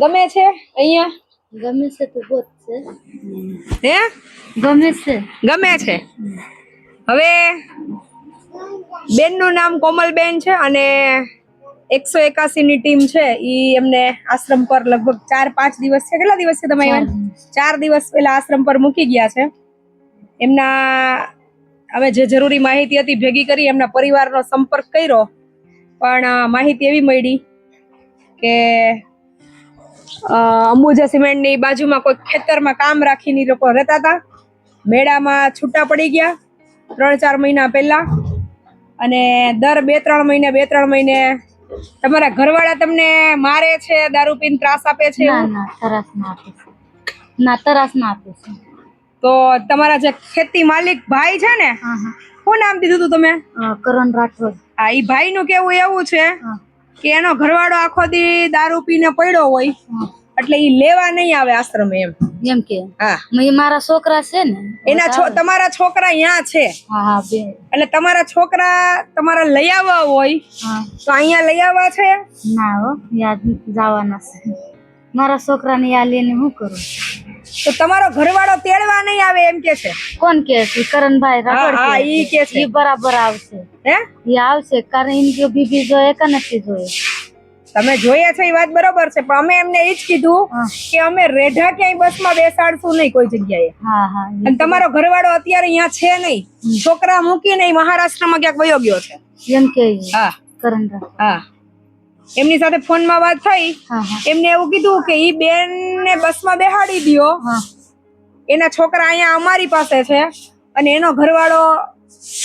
ગમે છે? અહીંયા? ગમે છે તો બહુ છે. હે? ગમે છે. ગમે છે? હવે બેનનું નામ કોમલબેન છે અને એકસો એકાસી ની ટીમ છે. ઈ એમને આશ્રમ પર લગભગ ચાર પાંચ દિવસ છે. કેટલા દિવસ છે તમે ચાર દિવસ. પહેલા આશ્રમ પર મૂકી ગયા છે. એમના અમે જે જરૂરી માહિતી હતી ભેગી કરી એમના પરિવારનો સંપર્ક કર્યો. પણ માહિતી એવી મળી કે અંબુજા સિમેન્ટની બાજુમાં કોઈ ખેતરમાં કામ રાખીને લોકો રહેતા હતા. મેળામાં છૂટા પડી ગયા ત્રણ ચાર મહિના પહેલા. અને દર બે ત્રણ મહિને બે ત્રણ મહિને તમારા ઘરવાળા તમને મારે છે દારૂ પીને ત્રાસ આપે છે ના તરાસ ના આપે છે. તો તમારા જે ખેતી માલિક ભાઈ છે ને શું નામ દીધું હતું તમે? કરણ રાઠોડ. હા એ ભાઈ નું કેવું એવું છે? કે એનો ઘરવાળો આખો દી દારૂ પીને પડ્યો હોય એટલે ઈ લેવા નહીં આવે આશ્રમે એમ. એમ કે? હા. મારા છોકરા છે ને. એના તમારા છોકરા અહીંયા છે. એટલે તમારા છોકરા તમારા લઈ આવવા હોય તો અહીંયા લઈ આવવા છે? ના હો યાદ જવાના છે. મારા છોકરાને યાદ લઈને હું કરું? તો તમારો ઘરવાળો તેડવા નહીં આવે એમ કે છે? કોણ કે છે? કરણભાઈ હા, હા, ઈ કે છે. ઈ બરાબર આવશે. હે? ઈ આવશે. કારણ એની બીબી જોઈએ કે નથી જોઈએ તમે જોઈએ છે એ વાત બરોબર છે પણ અમે એમને એ જ કીધું કે અમે રેઢા ક્યાંય બસમાં બેસાડશું નહીં કોઈ જગ્યાએ. હા હા અને તમારો ઘરવાળો અત્યારે અહીંયા છે નહીં. છોકરા મૂકીને ઈ મહારાષ્ટ્રમાં ક્યાંક વયો ગયો છે. એમ કે હા. કરણભાઈ. હા. એમની સાથે ફોનમાં વાત થઈ. એમને એવું કીધું કે ઈ બેન ને બસમાં બેહાડી દ્યો. એના છોકરા અહીંયા અમારી પાસે છે અને એનો ઘરવાળો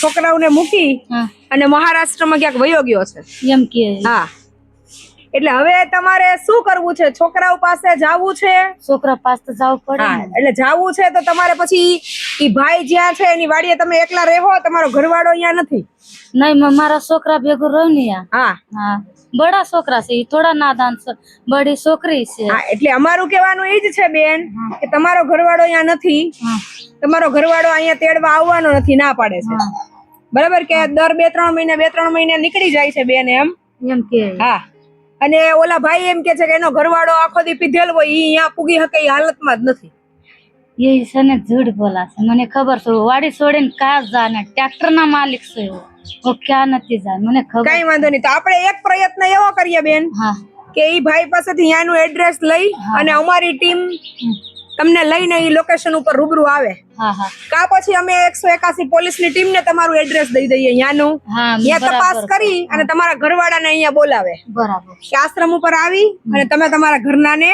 છોકરાઓને મૂકી અને મહારાષ્ટ્રમાં ક્યાંક વયો ગયો છે. એમ કે હા. એટલે હવે તમારે શું કરવું છે? છોકરાઓ પાસે જાવું છે? છોકરા પાસે જવું પડે એટલે જાવું છે તો તમારે પછી ઈ ભાઈ જ્યાં છે એની વાડીએ તમે એકલા રહો તમારો ઘરવાળો અહીંયા નથી? નહીં મેં મારા છોકરા ભેગું રહ્યું ને હા. હા. બડા છોકરા છે થોડા નાદાન છે બડી છોકરી છે. હા એટલે અમારું કહેવાનું એ જ છે બેન કે તમારો ઘરવાળો અહીંયા નથી. તમારો ઘરવાળો અહીંયા તેડવા આવવાનો નથી ના પાડે છે. બરાબર કે દર બે ત્રણ મહિને બે ત્રણ મહિને નીકળી જાય છે બેન એમ? એમ કે. હા. અને ઓલા ભાઈ એમ કે છે કે એનો ઘરવાળો આખો દી પીધેલ હોય ઈ અહીંયા પૂગી શકે એ હાલતમાં જ નથી. એ છે ને જૂઠ બોલા છે. મને ખબર છે વાડી છોડીને કા જાને ટ્રેક્ટર ના માલિક છે એવો ઓ ક્યાં નથી જાય? મને ખબર કઈ વાંધો નહીં. તો આપણે એક પ્રયત્ન એવો કરીએ બેન હા. કે એ ભાઈ પાસેથી અહીંયાનું એડ્રેસ લઈ અને અમારી ટીમ તમને લઈને એ લોકેશન ઉપર રૂબરૂ આવે. હા હા. કા પછી અમે એકસો એકાસી ટીમ ને તમારું એડ્રેસ દઈ દઈએ યાનું હા ત્યાં તપાસ કરી અને તમારા ઘરવાળાને અહીંયા બોલાવે. બરાબર. કે આશ્રમ ઉપર આવી અને તમે તમારા ઘરનાને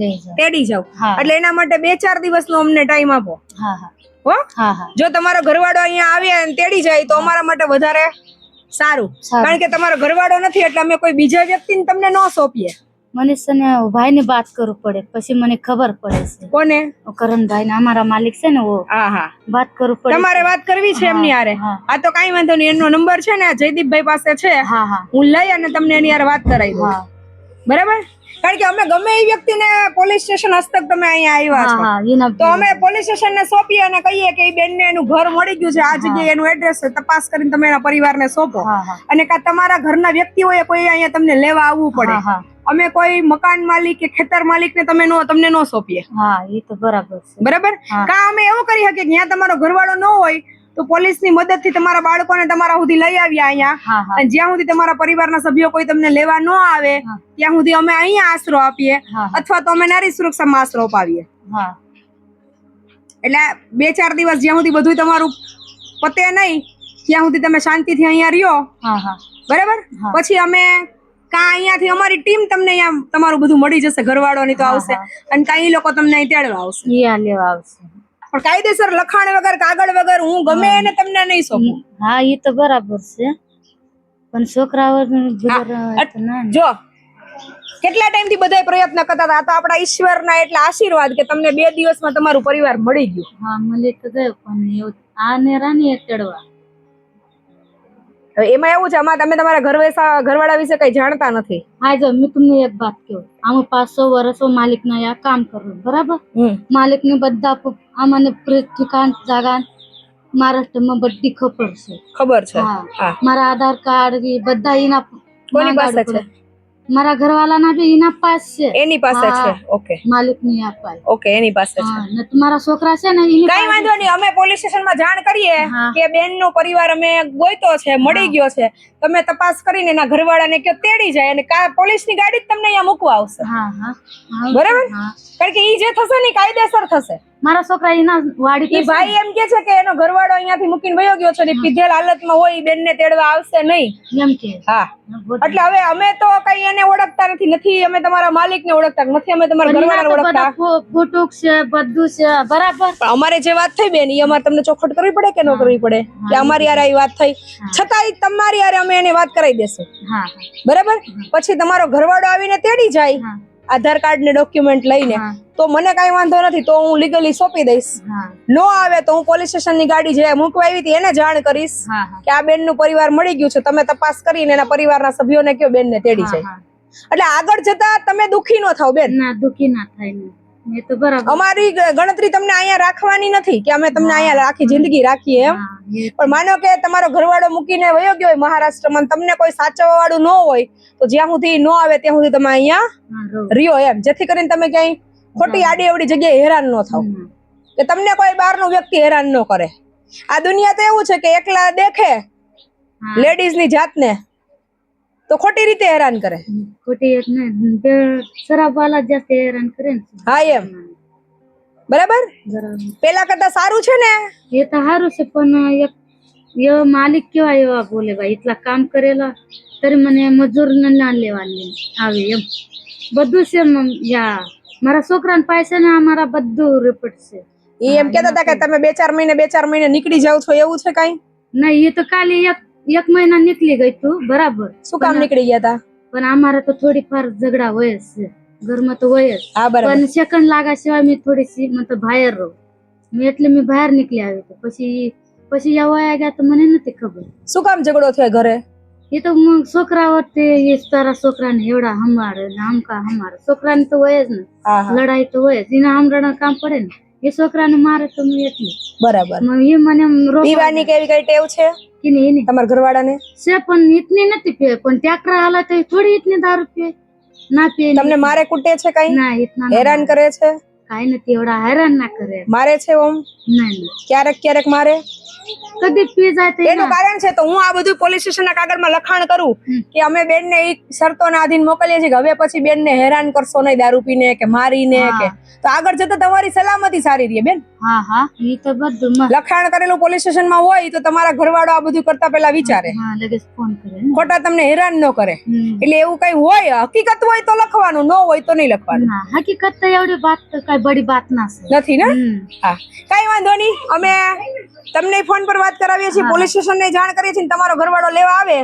ને તેડી જાઓ. એટલે એના માટે બે ચાર દિવસનો અમને ટાઈમ આપો. હા હા. હો? જો તમારો ઘરવાળો અહીંયા આવે અને તેડી જાય તો અમારા માટે વધારે સારું. કારણ કે તમારો ઘરવાળો નથી એટલે અમે કોઈ બીજા વ્યક્તિને તમને ન સોંપીએ. મને છે ને ભાઈ ને વાત કરવું પડે. પછી મને ખબર પડે છે. કોને? કરણભાઈ ને અમારા માલિક છે ને ઓ. હા હા. વાત કરવું પડે તમારે વાત કરવી છે એમની હા. આ તો કઈ વાંધો નહીં. એનો નંબર છે ને જયદીપભાઈ પાસે છે. હા હા. હું લઈ અને તમને એની હારે વાત કરાવી હા. બરાબર? કારણ કે અમે ગમે એ વ્યક્તિને પોલીસ સ્ટેશન હસ્તક તમે અહીંયા આવ્યા છો. તો અમે પોલીસ સ્ટેશન ને સોંપીએ અને કહીએ કે એ બેનને એનું ઘર મળી ગયું છે. આ જગ્યાએ એનું એડ્રેસ છે તપાસ કરીને તમે એના પરિવારને સોંપો. અને કા તમારા ઘરના વ્યક્તિઓએ કોઈ અહીંયા તમને લેવા આવવું પડે. અમે કોઈ મકાન માલિક કે ખેતર માલિક ને તમે નો તમને નો સોંપીએ. હા એ તો બરાબર છે. બરાબર? કા અમે એવું કરી શકીએ કે જ્યાં તમારો ઘરવાળો ન હોય તો પોલીસની મદદથી તમારા બાળકોને તમારા સુધી લઈ આવ્યા અહીંયા. અને જ્યાં સુધી તમારા પરિવારના સભ્યો કોઈ તમને લેવા ન આવે ત્યાં સુધી અમે અહીંયા આશરો આપીએ અથવા તો અમે નારી સુરક્ષામાં આશરો અપાવીએ. એટલે બે ચાર દિવસ જ્યાં સુધી બધું તમારું પતે નહીં ત્યાં સુધી તમે શાંતિથી અહીંયા રહ્યો. બરાબર? પછી અમે કા અહીંયાથી અમારી ટીમ તમને અહીંયા તમારું બધું મળી જશે ઘરવાળો ની તો આવશે. અને કાંઈ લોકો તમને અહીં તેડવા આવશે. લેવા આવશે. પણ કાયદેસર લખાણ વગર કાગળ વગર હું ગમે એને તમને નહીં સોંપું. હા એ તો બરાબર છે. પણ છોકરાઓ જો કેટલા ટાઈમથી બધા પ્રયત્ન કરતા હતા? આ તો આપણા ઈશ્વરના એટલા આશીર્વાદ કે તમને બે દિવસમાં તમારું પરિવાર મળી ગયું. હા મળી તો ગયો પણ આ ને રાની હવે એમાં એવું છે આમાં તમે તમારા ઘરવેસા ઘરવાળા વિશે કઈ જાણતા નથી. હા જો મેં તમને એક વાત કહું. આમાં પાંચસો વર્ષો માલિક ના આ કામ કરું બરાબર? માલિક ને બધા આમાં ઠેકાણ જાગા મહારાષ્ટ્રમાં બધી ખબર છે. ખબર છે. હા. મારા આધાર કાર્ડ બધા એના કોની પાસે છે? મારા ઘરવાળાના બી એના પાસ છે. એની પાસે છે. ઓકે માલિકની પાસે. ઓકે એની પાસે છે. ને મારા છોકરા છે ને એની કઈ વાંધો નહીં અમે પોલીસ સ્ટેશનમાં જાણ કરીએ કે બેન નો પરિવાર અમે ગોઈતો છે મળી ગયો છે. તમે તપાસ કરીને એના ઘરવાળાને કે તેડી જાય અને પોલીસની ગાડી જ તમને અહીંયા મૂકવા આવશે. હા હા. હા. બરાબર? કારણ કે ઈ જે થશે ને કાયદેસર થશે. મારા છોકરા એના વાડી ભાઈ એમ કે છે કે એનો ઘરવાળો અહીંયાથી મૂકીને વયો ગયો છે ને પીધેલ હાલતમાં હોય બેન ને તેડવા આવશે નહીં. એમ કે. હા. એટલે હવે અમે તો કઈ એને ઓળખતા નથી નથી અમે તમારા માલિકને ઓળખતા નથી અમે તમારા બધા ઓળખતા. ફો- છે બધું છે બરાબર. અમારે જે વાત થઈ બેન એ અમારે તમને ચોખવટ કરવી પડે કે ન કરવી પડે? કે અમારી યાર આવી વાત થઈ. છતાંય તમારી યાર અમે એને વાત કરાવી દેશે. બરાબર? પછી તમારો ઘરવાળો આવીને તેડી જાય. આધાર કાર્ડ ને ડોક્યુમેન્ટ લઈને તો મને કઈ વાંધો નથી તો હું લીગલી સોંપી દઈશ. નો આવે તો હું પોલીસ સ્ટેશનની ગાડી જે મૂકવા આવી હતી એને જાણ કરીશ કે આ બેનનું પરિવાર મળી ગયું છે તમે તપાસ કરીને એના પરિવારના સભ્યોને કયો બેન ને તેડી જાય. એટલે આગળ જતા તમે દુખી નો થાવ બેન. ના દુખી ના થાય. અમારી ગણતરી તમને અહીંયા રાખવાની નથી કે અમે તમને અહીંયા આખી જિંદગી રાખીએ એમ. પણ માનો કે તમારો ઘરવાળો મૂકીને વયો ગયો હોય મહારાષ્ટ્રમાં તમને કોઈ સાચવવા વાળું ન હોય તો જ્યાં સુધી ન આવે ત્યાં સુધી તમે અહીંયા રહ્યો એમ. જેથી કરીને તમે ક્યાંય ખોટી આડી અવડી જગ્યાએ હેરાન ન થાવ. કે તમને કોઈ બહારનો વ્યક્તિ હેરાન ન કરે. આ દુનિયા તો એવું છે કે એકલા દેખે. લેડીઝની જાતને તો ખોટી રીતે હેરાન કરે. ખોટી શરાબ વાળા જાતે હેરાન કરે હા એમ. બરાબર? પેલા કરતા સારું છે ને? એ તો સારું છે પણ એક એવો માલિક કેવા એવા બોલે ભાઈ એટલા કામ કરેલા તરી મને મજૂર ના લેવાની. આવે એમ. બધું છે યા મારા છોકરાને પાસે ને અમારા બધું રિપોર્ટ છે. એ એમ કેતા હતા કે તમે બે ચાર મહિને બે ચાર મહિને નીકળી જાવ છો એવું છે કઈ? ના એ તો કાલે એક એક મહિના નીકળી ગઈ તું બરાબર. શું કામ નીકળી ગયા તા? પણ અમારે તો થોડી ફાર ઝઘડા હોય છે. ઘરમાં તો હોય જ. હા બરાબર. પણ સેકન્ડ લાગા સિવાય મેં થોડી સી મતલબ બહાર રહું. મેં એટલે મેં બહાર નીકળી આવી તો પછી પછી આવવા ગયા તો મને નથી ખબર. શું કામ ઝઘડો થયો ઘરે? એ તો છોકરાઓ તે એ તારા છોકરાને એવડા હમાડે ને હમકા હમાડે છોકરાને તો હોય જ ને. લડાઈ તો હોય જ. એના હમરાના કામ પડે ને. એ છોકરાને મારે તો મેં એટલી બરાબર. એ મને પીવાની કેવી કઈ ટેવ છે? કે નહીં એની. તમારા ઘરવાળાને? છે પણ ઇતની નથી પીએ પણ ટેકરા હાલે તો થોડી ઇતની દારૂ પીએ ના પીએ તમને મારે કૂટે છે કઈ? ના ઇતના હેરાન કરે છે? કઈ નથી એવડા હેરાન ના કરે. મારે છે ઓમ? ના. ક્યારેક ક્યારેક મારે? કદી પી જાય તો એનું કારણ છે તો હું આ બધું પોલીસ સ્ટેશન ના કાગળમાં લખાણ કરું કે અમે બેન ને ઈ શરતોના આધીન મોકલીએ છીએ કે હવે પછી બેન ને હેરાન કરશો નહીં દારૂ પીને કે મારીને કે. તો આગળ જતા તમારી સલામતી સારી રહે બેન. હા હા એ તો બધું લખાણ કરેલું પોલીસ સ્ટેશનમાં હોય તો તમારા ઘરવાળો આ બધું કરતા પહેલા વિચારે. ખોટા તમને હેરાન ન કરે. એટલે એવું કઈ હોય હકીકત હોય તો લખવાનું ન હોય તો નહીં લખવાનું. હકીકત તો એવડી વાત કઈ બડી વાત ના નથી ને? હા. કઈ વાંધો નહીં અમે તમને ફોન પર વાત કરાવીએ છીએ પોલીસ સ્ટેશન ને જાણ કરીએ છીએ તમારો ઘરવાળો લેવા આવે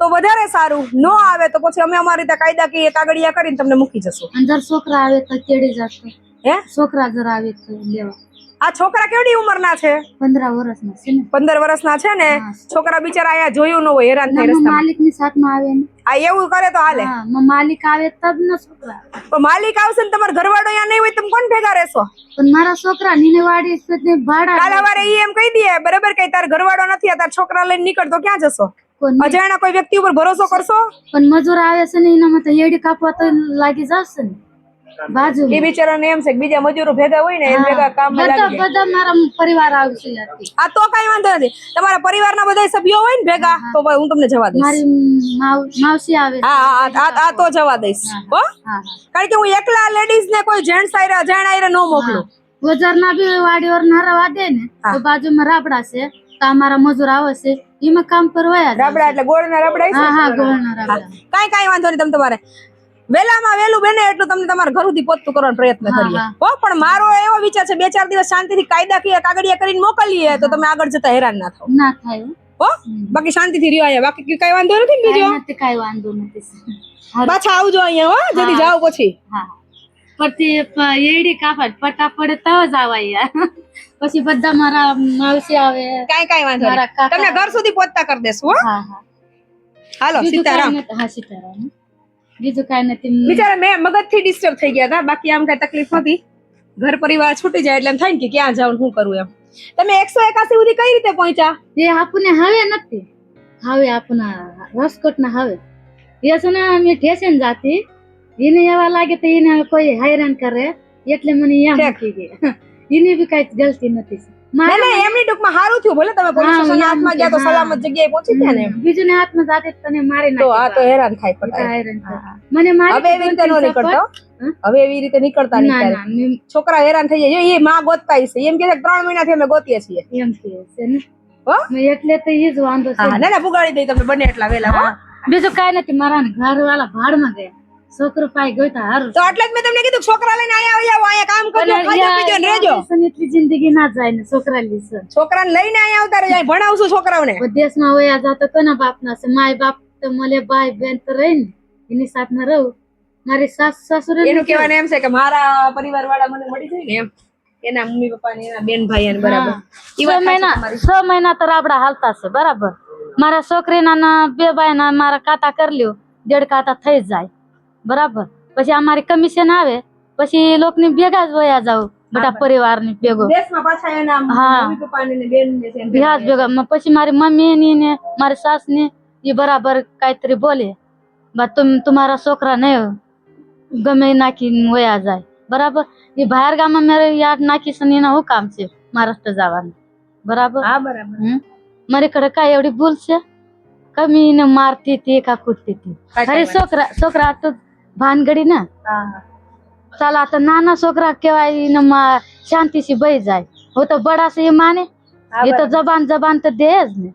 તો વધારે સારું. ન આવે તો પછી અમે અમારી રીતે કાયદાકીય કાગળિયા કરીને તમને મૂકી જશું. અંદર છોકરા આવે તો કેડી જશે. હે? છોકરા જરા આવે તો લેવા. આ છોકરા કેવડી ઉંમરના છે? પંદર વર્ષના છે પંદર વર્ષના છે ને? છોકરા બિચારા આયા જોયું ન હોય હેરાન થઈ ના, રસ્તામાં. માલિકની આવે ને. આ એવું કરે તો હાલે. હા માલિક આવે તબ ન છોકરા પણ માલિક આવશે ને તમારો ઘરવાળો અહીંયા નહીં હોય તમે કોણ ભેગા રહેશો? પણ મારા છોકરા નીને વાડી છે તે ભાડા કાલ સવારે ઈ એમ કહી દે બરાબર કઈ તાર ઘરવાળો નથી આ તાર છોકરા લઈને નીકળતો ક્યાં જશો? અજાણ્યા કોઈ વ્યક્તિ ઉપર ભરોસો કરશો? પણ મજૂર આવે છે ને એના માટે એડી કાપવા તો લાગી જશે ને. એ બિચારાને એમ છે કે બીજા મજૂરો ભેગા હોય ને એ ભેગા કામ બધા મારા પરિવાર આવશે આ તો કઈ વાંધો નથી. તમારા પરિવારના બધા સભ્યો હોય ને ભેગા તો હું તમને જવા દઈશ. મારી માવસી આવે હા હા, આ તો જવા દઈશ. હો કારણ કે હું એકલા લેડીઝ ને કોઈ જેન્ટ્સ આયરા અજાણ આયરા ન મોકલું. બજાર ના બી વાડી ઓર નારા વાદે ને તો બાજુમાં રાબડા છે તો અમારા મજૂર આવે છે એમાં કામ કરવા રાબડા એટલે ગોળ ના રબડા હા હા ગોળના રાબડા. કાઈ કાઈ વાંધો નહીં તમે તમારે વેલામાં વેલું બને એટલું તમને તમારા ઘર સુધી પહોંચતું કરવાનો પ્રયત્ન કરીએ. હા. પણ મારો એવો વિચાર છે બે ચાર દિવસ શાંતિથી કાયદાકીય કાગળિયા કરીને મોકલીએ તો તમે આગળ જતા હેરાન ના થાવ ના થાય હો. બાકી શાંતિથી રહ્યો આયા બાકી કઈ વાંધો નથી ને બીજો? કાંઈ નથી કાંઈ વાંધો નથી પાછા આવજો અહીંયા હો જલ્દી જાઓ પછી. હા પછી એડી કાફટ પટા પડે તો જ આવાય પછી બધા મારા માવસી આવે. કાઈ કાઈ વાંધો તમને ઘર સુધી પહોંચતા કરી દેશું હો. હા હા. હાલો સીતારામ. હા સીતારામ. બીજું કાંઈ નથી. બિચારા મેં મગજથી ડિસ્ટર્બ થઈ ગયા હતા. બાકી આમ કઈ તકલીફ નથી ઘર પરિવાર છૂટી જાય એટલે એમ થાય ને કે ક્યાં જાઉં શું કરું એમ. તમે એકસો એકાસી સુધી કઈ રીતે પહોંચ્યા? એ આપણને હવે નથી. હવે આપણા રાજકોટ ના હવે. એ છે ને અમે ઠેસીને જાતી. એને એવા લાગે તો એને કોઈ હેરાન કરે. એટલે મને એમ ઠેક. મૂકી ગયા એની બી કઈ ગલતી નથી. ના ના એમની ટૂંકમાં સારું થયું ભલે તમે પોલીસ સ્ટેશન એમ હાથમાં ગયા તો સલામત જગ્યાએ પહોંચી ગયા ને બીજું ને હાથમાં જાતે તને મારી તો આ તો હેરાન થાય એ તો ખોટા હેરાન કરે. મને મારી હવે એવી રીતે નો નીકળતો. હવે એવી રીતે નીકળતા નહીં ના ક્યારેય. ના મેં છોકરા હેરાન થઈ જાય. એ માં ગોતતા હશે એમ કે છે ત્રણ મહિનાથી અમે ગોતીએ છીએ. એમ કે ને. એટલે તો એ જ વાંધો છે. ના ના પુગાડી દઈ તમે બને એટલા વેલા હા. બીજું કઈ નથી મારા ઘર વાળા ભાડમાં ગયા. છોકરો પાઈ ગયો તો હારું તો એટલે જ મેં તમને કીધું છોકરા લઈને અહીંયા આવી આવો અહીંયા એટલી જિંદગી ના જાય ને છોકરા લીસે છોકરાને લઈને અહીંયા આવતા રહેજો અહીં ભણાવશું છોકરાઓને. દેશમાં વયા જાતો કોના બાપ છે? માય બાપ તો મળે ભાઈ બેન તો રહી ને. એની સાથમાં રહું. મારી સાસ સસુર એનું કહેવાનું એમ છે કે મારા પરિવાર વાળા મને મળી જાય ને એમ. એના મમ્મી પપ્પા ને એના બેન ભાઈ બરાબર. છ ઈ વાત સાચી મહિના. છ મહિના તો રાબડા હાલતા છે બરાબર. મારા છોકરીના ના બે ભાઈ ના મારા કાતા કરી લ્યો. દેડ કાતા થઈ જાય. બરાબર. પછી અમારી કમિશન આવે. પછી લોકની ભેગા જ વયા જાવ બધા હા. પપ્પા ને ભેગા જ ભેગા. પછી મારી મમ્મી ની ને મારી સાસ ને એ બરાબર કાંઈતરી બોલે. બા તુમ તમારા છોકરા ને ગમે નાખીને વયા જાય. બરાબર? એ બહાર ગામમાં મારે યાદ નાખી છે ને એના શું કામ છે? મહારાષ્ટ્ર જવાનું. બરાબર? હા બરાબર? મારી કડે કાંઈ એવડી ભૂલ છે? કમી ને મારતી હતી કા કૂટતી હતી અરે છોકરા છોકરા તો ભાનગડી ને. હા હા. ચાલ આ તો નાના છોકરા કહેવાય એને શાંતિથી બહી જાય. હું તો બડા છે એ માને. એ તો જબાન જબાન તો દે જ ને.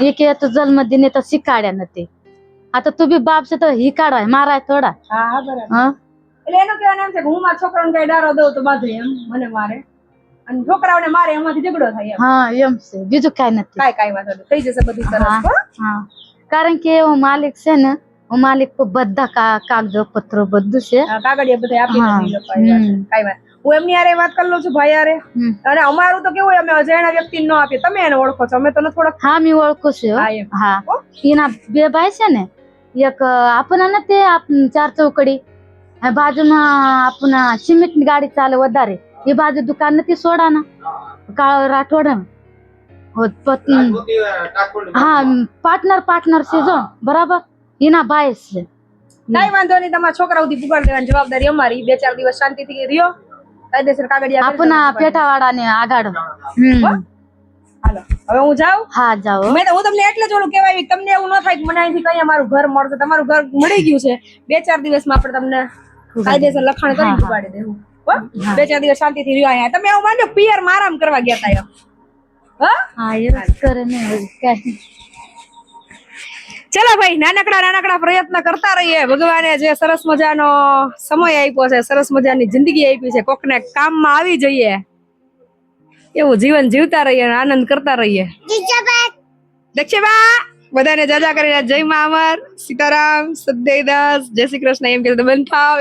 એ કે તો જન્મ દિને તો શીખાડ્યા નથી. આ તો તું બી બાપ છે તો હિકાડવાય મારાય થોડા. હા હા એટલે એનો કહેવાનું એમ છે કે હું મારા છોકરાને કઈ ડારો દઉં તો બાજુ એમ મને મારે. અને છોકરાઓને મારે એમાંથી ઝઘડો થાય હા એમ છે. બીજું કાંઈ નથી. કાંઈ કાંઈ વાત થઈ જશે બધું સરસ હા. કારણ કે એવો માલિક છે ને માલિક બધા કાગજો પત્રો બધું છે. કાગળિયા બધા આપી. કાંઈ વાત હું એમની હારે વાત કરી લઉં છું ભાઈ હમ. અને અમારું તો કેવું અમે અજાણ્યા વ્યક્તિને ન આપીએ. તમે એને ઓળખો છો અમે તો નથી હા મેં ઓળખું છું હો. હા, એમ. હા. હો? એના બે ભાઈ છે ને એક આપણા નથી આપ ચાર ચોકડી. બાજુમાં આપણા સિમેન્ટની ગાડી ચાલે વધારે. એ બાજુ દુકાન નથી સોડાના કાળો રાઠોડ હા પાર્ટનર પાર્ટનર છે જો બરાબર. એના ભાઈ છે. કઈ વાંધો નહીં તમારા છોકરા સુધી પુગાડી દેવાની જવાબદારી અમારી. બે ચાર દિવસ શાંતિથી રહ્યો. કાયદેસર કાગળિયા આપના આપણા દેજો. ને આગળ હાલો હવે હું જાઉં? હા જાઓ. મેં તો હું તમને એટલે જ ઓલું કહેવાય તમને એવું ન થાય કે મને અહીંથી કઈ અમારું ઘર મળશે. તમારું ઘર મળી ગયું છે. બે ચાર દિવસમાં આપણે તમને કાયદેસર લખાણ કરી. ઉપાડી દેવું. બે ચાર દિવસ શાંતિથી રહ્યો અહીંયા. તમે એવું માનો પિયર આરામ કરવા ગયા તા હા? હા એ કરે ને. ચલો ભાઈ નાનકડા નાનકડા પ્રયત્ન કરતા રહીએ. ભગવાને જે સરસ મજાનો સમય આપ્યો છે સરસ મજાની જિંદગી આપી છે કોકને કામમાં આવી જઈએ. એવું જીવન જીવતા રહીએ આનંદ કરતા રહીએ. દક્ષિબા બધાને જાજા કરીને જય મા અમર. સીતારામ સદૈદાસ જય શ્રી કૃષ્ણ એમ કે બંધ થાવ.